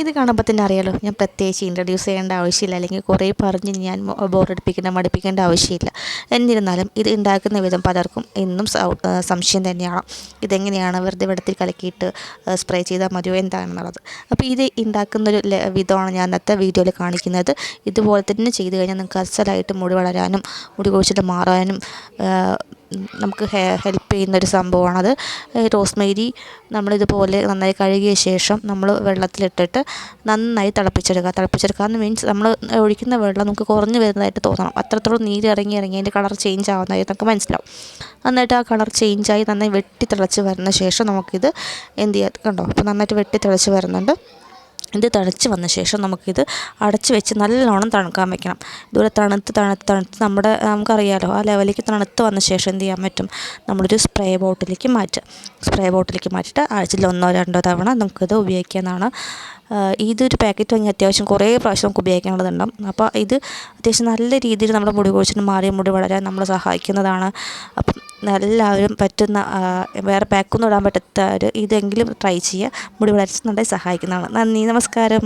ഇത് കാണുമ്പോൾ തന്നെ അറിയാലോ ഞാൻ പ്രത്യേകിച്ച് ഇൻട്രൊഡ്യൂസ് ചെയ്യേണ്ട ആവശ്യമില്ല. അല്ലെങ്കിൽ കുറേ പറഞ്ഞ് ഞാൻ ബോറടിപ്പിക്കേണ്ട മടിപ്പിക്കേണ്ട ആവശ്യമില്ല. എന്നിരുന്നാലും ഇത് ഉണ്ടാക്കുന്ന വിധം പലർക്കും എന്നും സംശയം തന്നെയാണ്. ഇതെങ്ങനെയാണ് വെറുതെ വെള്ളത്തിൽ കലക്കിയിട്ട് സ്പ്രേ ചെയ്താൽ മതിയോ? എന്താണെന്നുള്ളത്. അപ്പോൾ ഇത് ഉണ്ടാക്കുന്നൊരു വിധമാണ് ഞാൻ അന്നത്തെ വീഡിയോയിൽ കാണിക്കുന്നത്. ഇതുപോലെ തന്നെ ചെയ്ത് കഴിഞ്ഞാൽ നിങ്ങൾക്ക് അസലായിട്ട് മുടി വളരാനും മുടി കൊഴിച്ചിട്ട് മാറാനും നമുക്ക് ഹെൽപ്പ് ചെയ്യുന്ന ഒരു സംഭവമാണത് റോസ്മേരി നമ്മളിതുപോലെ നന്നായി കഴുകിയ ശേഷം നമ്മൾ വെള്ളത്തിലിട്ടിട്ട് നന്നായി തിളപ്പിച്ചെടുക്കുക. തിളപ്പിച്ചെടുക്കുക എന്ന് മീൻസ് നമ്മൾ ഒഴിക്കുന്ന വെള്ളം നമുക്ക് കുറഞ്ഞു വരുന്നതായിട്ട് തോന്നണം. അത്രത്തോളം നീര് ഇറങ്ങി ഇറങ്ങി അതിന്റെ കളർ ചേഞ്ച് ആവുന്നതായി നമുക്ക് മനസ്സിലാവും. നന്നായിട്ട് ആ കളർ ചേഞ്ചായി നന്നായി വെട്ടി തിളച്ച് വരുന്ന ശേഷം നമുക്കിത് എന്ത് ചെയ്യാം കണ്ടോ? അപ്പോൾ നന്നായിട്ട് വെട്ടി തിളച്ച് വരുന്നുണ്ട്. ഇത് തിളച്ച് വന്ന ശേഷം നമുക്കിത് അടച്ച് വെച്ച് നല്ലോണം തണുക്കാൻ വെക്കണം. ഇതുപോലെ തണുത്ത് തണുത്ത് തണുത്ത് നമ്മുടെ നമുക്കറിയാലോ ആ ലെവലിലേക്ക് തണുത്ത് വന്ന ശേഷം എന്ത് ചെയ്യാൻ പറ്റും? നമ്മളൊരു സ്പ്രേ ബോട്ടിലേക്ക് മാറ്റുക സ്പ്രേ ബോട്ടിലേക്ക് മാറ്റിയിട്ട് ആഴ്ചയിൽ ഒന്നോ രണ്ടോ തവണ നമുക്കിത് ഉപയോഗിക്കാനാണ് ഇതൊരു പാക്കറ്റ് വാങ്ങി അത്യാവശ്യം കുറേ പ്രാവശ്യം നമുക്ക് ഉപയോഗിക്കാനുള്ളതുണ്ടാവും അപ്പോൾ ഇത് അത്യാവശ്യം നല്ല രീതിയിൽ നമ്മുടെ മുടി കൊഴിച്ചിന് മാറിയ മുടി വളരാൻ നമ്മളെ സഹായിക്കുന്നതാണ്. അപ്പം എല്ലാവരും പറ്റുന്ന വേറെ പാക്കൊന്നും ഇടാൻ പറ്റാത്തവർ ഇതെങ്കിലും ട്രൈ ചെയ്യുക. മുടി വളർച്ച നന്നായി സഹായിക്കുന്നതാണ്. നന്ദി. നമസ്കാരം.